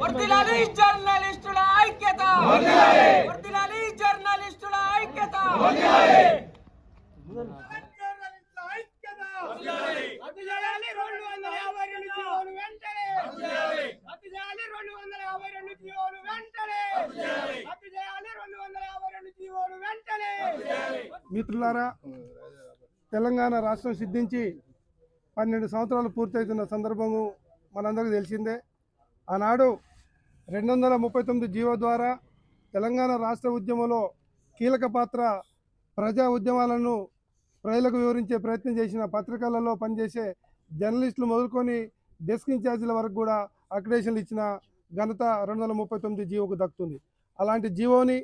వర్దిలాలి జర్నలిస్టుల ఐక్యత వర్దిలాలి జర్నలిస్టుల ఐక్యత మిత్రులారా తెలంగాణ రాష్ట్రం సిద్ధించి పన్నెండు సంవత్సరాలు పూర్తవుతున్న సందర్భము మనందరికీ తెలిసిందే. ఆనాడు రెండు వందల ముప్పై తొమ్మిది జీవో ద్వారా తెలంగాణ రాష్ట్ర ఉద్యమంలో కీలక పాత్ర ప్రజా ఉద్యమాలను ప్రజలకు వివరించే ప్రయత్నం చేసిన పత్రికలలో పనిచేసే జర్నలిస్టులు మొదలుకొని డెస్క్ ఇన్ఛార్జీల వరకు కూడా అక్రిడేషన్లు ఇచ్చిన ఘనత రెండు వందల ముప్పై తొమ్మిది జీవోకు దక్కుతుంది. అలాంటి జీవోని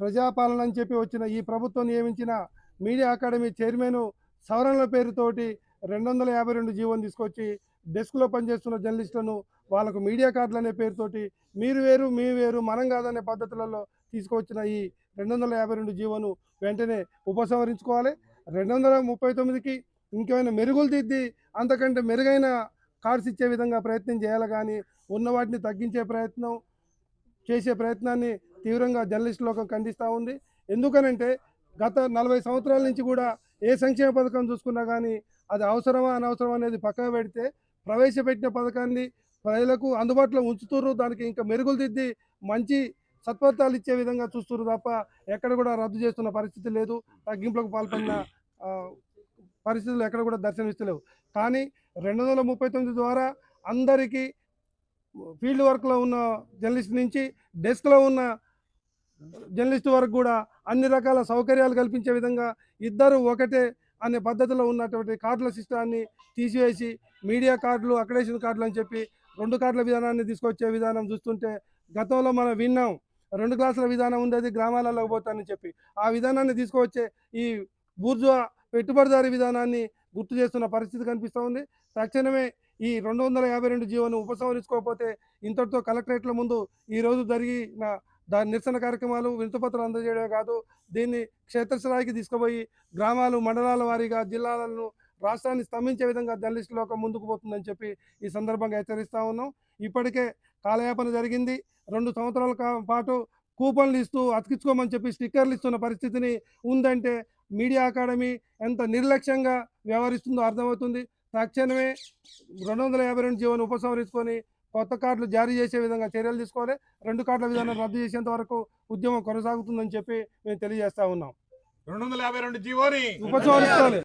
ప్రజాపాలన అని చెప్పి వచ్చిన ఈ ప్రభుత్వం నియమించిన మీడియా అకాడమీ చైర్మన్ సవరణల పేరుతోటి రెండు వందల యాభై రెండు జీవోని తీసుకొచ్చి డెస్క్లో పనిచేస్తున్న జర్నలిస్టులను వాళ్ళకు మీడియా కార్డులు అనే పేరుతోటి మీరు వేరు మీ వేరు మనం కాదనే పద్ధతులలో తీసుకొచ్చిన ఈ రెండు వందల యాభై రెండు జీవోను వెంటనే ఉపసంహరించుకోవాలి. రెండు వందల ముప్పై తొమ్మిదికి ఇంకేమైనా మెరుగులు దిద్ది అంతకంటే మెరుగైన కార్డ్స్ ఇచ్చే విధంగా ప్రయత్నం చేయాలి కానీ ఉన్న వాటిని తగ్గించే ప్రయత్నం చేసే ప్రయత్నాన్ని తీవ్రంగా జర్నలిస్ట్ లోకం ఖండిస్తూ ఉంది. ఎందుకనంటే గత నలభై సంవత్సరాల నుంచి కూడా ఏ సంక్షేమ పథకం చూసుకున్నా కానీ అది అవసరమా అనవసరమా అనేది పక్కన పెడితే ప్రవేశపెట్టిన పథకాన్ని ప్రజలకు అందుబాటులో ఉంచుతుర్రు. దానికి ఇంకా మెరుగులు దిద్ది మంచి సత్ఫలితాలు ఇచ్చే విధంగా చూస్తున్నారు తప్ప ఎక్కడ కూడా రద్దు చేస్తున్న పరిస్థితి లేదు. తగ్గింపులకు పాల్పడిన పరిస్థితులు ఎక్కడ కూడా దర్శనమిస్తలేవు. కానీ రెండు వందల ముప్పై తొమ్మిది ద్వారా అందరికీ ఫీల్డ్ వర్క్లో ఉన్న జర్నలిస్ట్ నుంచి డెస్క్లో ఉన్న జర్నలిస్ట్ వరకు కూడా అన్ని రకాల సౌకర్యాలు కల్పించే విధంగా ఇద్దరు ఒకటే అనే పద్ధతిలో ఉన్నటువంటి కార్డుల సిస్టాన్ని తీసివేసి మీడియా కార్డులు అక్రిడేషన్ కార్డులు అని చెప్పి రెండు కార్డుల విధానాన్ని తీసుకొచ్చే విధానం చూస్తుంటే గతంలో మనం విన్నాం. రెండు క్లాసుల విధానం ఉండేది గ్రామాలలో పోతానని చెప్పి. ఆ విధానాన్ని తీసుకువచ్చే ఈ బూర్జువా పెట్టుబడిదారీ విధానాన్ని గుర్తు చేస్తున్న పరిస్థితి కనిపిస్తూ ఉంది. తక్షణమే ఈ రెండు వందల యాభై రెండు జీవోను ఉపసంహరించుకోకపోతే ఇంతటితో కలెక్టరేట్ల ముందు ఈ రోజు జరిగిన దాని నిరసన కార్యక్రమాలు వినతిపత్రాలు అందజేయడమే కాదు దీన్ని క్షేత్రస్థాయికి తీసుకుపోయి గ్రామాలు మండలాల వారీగా జిల్లాలను రాష్ట్రాన్ని స్తంభించే విధంగా జర్నలిస్టు ఒక ముందుకు పోతుందని చెప్పి ఈ సందర్భంగా హెచ్చరిస్తా ఉన్నాం. ఇప్పటికే కాలయాపన జరిగింది. రెండు సంవత్సరాల పాటు కూపన్లు ఇస్తూ అతికించుకోమని చెప్పి స్టిక్కర్లు ఇస్తున్న పరిస్థితిని ఉందంటే మీడియా అకాడమీ ఎంత నిర్లక్ష్యంగా వ్యవహరిస్తుందో అర్థమవుతుంది. తక్షణమే రెండు వందల యాభై రెండు జీవోను ఉపసంహరించుకొని కొత్త కార్డులు జారీ చేసే విధంగా చర్యలు తీసుకోవాలి. రెండు కార్డుల విధానం రద్దు చేసేంత వరకు ఉద్యమం కొనసాగుతుందని చెప్పి మేము తెలియజేస్తా ఉన్నాం. రెండు వందల యాభై రెండు జీవోని ఉపసంహరించుకోవాలి